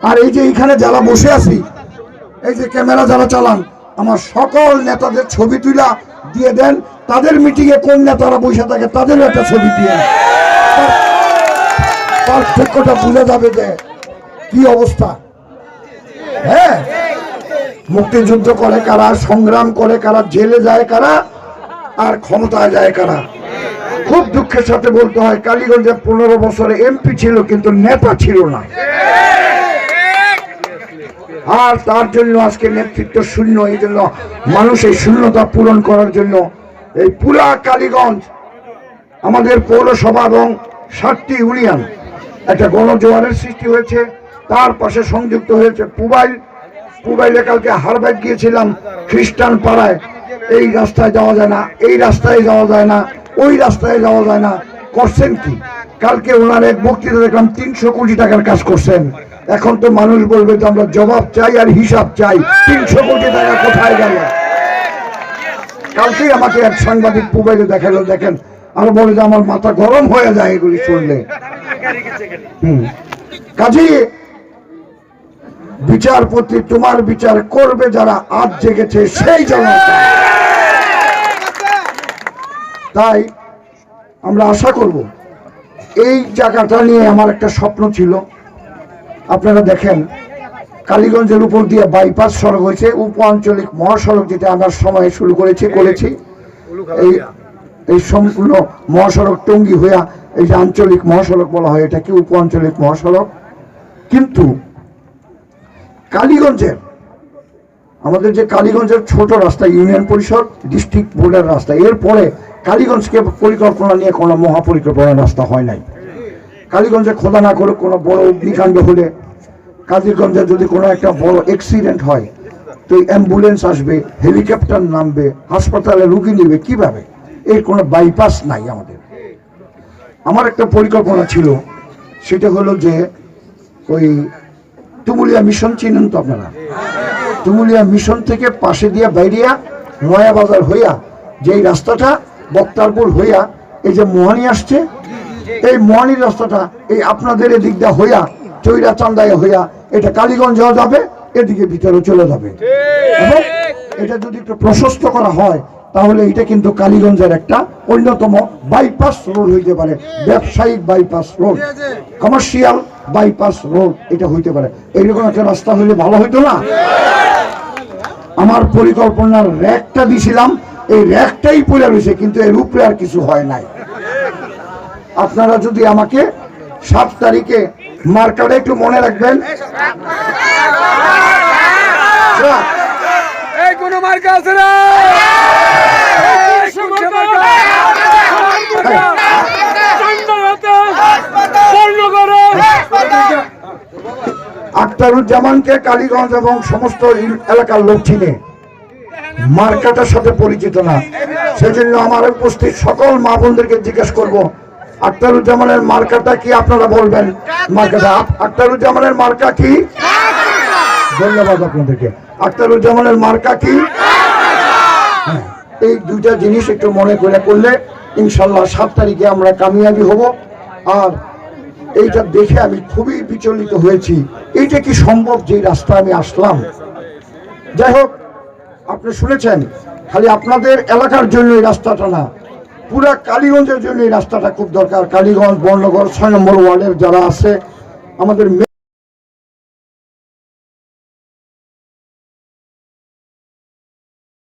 আর এই যে এইখানে যারা বসে আছি, এই যে ক্যামেরা যারা চালান, আমার সকল নেতাদের ছবি তুলা দিয়ে দেন। তাদের মিটিং এ কোন নেতারা বসে থাকে তাদেরও একটা ছবি দিয়ে পার্থক্যটা বুঝে যাবে যে কি অবস্থা। হ্যাঁ? মুক্তিযুদ্ধ করে কারা, সংগ্রাম করে কারা, জেলে যায় কারা, আর ক্ষমতায় যায় কারা। খুব দুঃখের সাথে বলতে হয়, কালীগঞ্জে পনেরো বছরে এমপি ছিল, কিন্তু নেতা ছিল না। আর তার জন্য আজকে নেতৃত্ব শূন্য, এই জন্য মানুষ এই শূন্যতা পূরণ করার জন্য এই পুরা কালীগঞ্জ, আমাদের পৌরসভা এবং সাতটি ইউনিয়ন একটা গণজোয়ারের সৃষ্টি হয়েছে, তার পাশে সংযুক্ত হয়েছে পুবাইল। পুবাইলে কালকে হারবাইট গিয়েছিলাম খ্রিস্টান পাড়ায়। এই রাস্তায় যাওয়া যায় না, এই রাস্তায় যাওয়া যায় না, ওই রাস্তায় যাওয়া যায় না। করছেন কি? কালকে ওনার এক বক্তৃতা দেখলাম, তিনশো কোটি টাকার কাজ করছেন। এখন তো মানুষ বলবে যে আমরা জবাব চাই আর হিসাব চাই। তিনশো কোটি টাকা কোথায় গেল? কালকেই আমাকে এক সাংবাদিক মোবাইলে দেখাল, দেখেন, আর বলে যে আমার মাথা গরম হয়ে যায় এগুলি শুনলে। কাজী বিচারপতি তোমার বিচার করবে যারা আজ জেগেছে সেই জনতা। তাই আমরা আশা করব, এই জায়গাটা নিয়ে আমার একটা স্বপ্ন ছিল। আপনারা দেখেন, কালীগঞ্জের উপর দিয়ে বাইপাস সড়ক হয়েছে উপ আঞ্চলিক মহাসড়ক যেটা আমরা সময়ে শুরু করেছি করেছি। এই এই সম্পূর্ণ মহাসড়ক টঙ্গি হইয়া এই যে আঞ্চলিক মহাসড়ক বলা হয়, এটা কি উপ আঞ্চলিক মহাসড়ক? কিন্তু কালীগঞ্জের, আমাদের যে কালীগঞ্জের ছোট রাস্তা, ইউনিয়ন পরিষদ ডিস্ট্রিক্ট বোর্ডের রাস্তা, এরপরে কালীগঞ্জকে পরিকল্পনা নিয়ে কোনো মহাপরিকল্পনার রাস্তা হয় নাই। কালীগঞ্জে খোদা না করে কোনো বড় অগ্নিকাণ্ড হলে কালীগঞ্জে যদি কোনো একটা বড় অ্যাক্সিডেন্ট হয়, তো অ্যাম্বুলেন্স আসবে হেলিকপ্টার নামবে, হাসপাতালে রুগী নেবে, কীভাবে? এর কোনো বাইপাস নাই আমাদের। আমার একটা পরিকল্পনা ছিল, সেটা হলো যে ওই তুমুলিয়া মিশন চিনেন তো আপনারা? তুমুলিয়া মিশন থেকে পাশে দিয়ে বাইরিয়া নয়া বাজার হইয়া, যেই রাস্তাটা বক্তারপুর হইয়া, এই যে মোহানি আসছে এই মোহানির রাস্তাটা, এই আপনাদের এদিক দিয়ে হইয়া, চৈরা চান্দায় হইয়া, এটা কালীগঞ্জ হয়ে যাবে, এদিকে ভিতরে চলে যাবে। এবং এটা যদি একটু প্রশস্ত করা হয়, তাহলে এটা কিন্তু কালীগঞ্জের একটা অন্যতম বাইপাস রোড হইতে পারে, ব্যবসায়িক bypass road commercial bypass road এটা হইতে পারে। এইরকম একটা রাস্তা হইলে ভালো হইতো না? আমার পরিকল্পনার র্যাকটা দিছিলাম, এই র্যাকটাই পড়ে রয়েছে, কিন্তু এর উপরে আর কিছু হয় নাই। আপনারা যদি আমাকে সাত তারিখে মার্কাটা একটু মনে রাখবেন। মার্কা আছে না? আক্তারুজ্জামানকে কালীগঞ্জ এবং সমস্ত এলাকার লোক চিনে। মার্কাটার সাথে পরিচিত না। সেজন্য আমার উপস্থিত সকল মা বোনদেরকে জিজ্ঞেস করব আক্তারুজ্জামানের মার্কাটা কি আপনারা বলবেন? মার্কাটা আক্তারুজ্জামানের মার্কা কি? ধন্যবাদ আপনাদেরকে। আক্তারুজ্জামানের মার্কা কি? হ্যাঁ, এই দুইটা জিনিস একটু মনে করে করলে ইনশাল্লাহ সাত তারিখে আমরা কামিয়াবি হব। আর এইটা দেখে আমি খুবই বিচলিত হয়েছি। এইটা কি সম্ভব যে রাস্তা আমি আসলাম? যাই হোক আপনি শুনেছেন খালি আপনাদের এলাকার জন্য এই রাস্তাটা না। পুরা কালীগঞ্জের জন্য এই রাস্তাটা খুব দরকার। কালীগঞ্জ বর্ণগড় ছয় নম্বর ওয়ার্ডের যারা আছে, আমাদের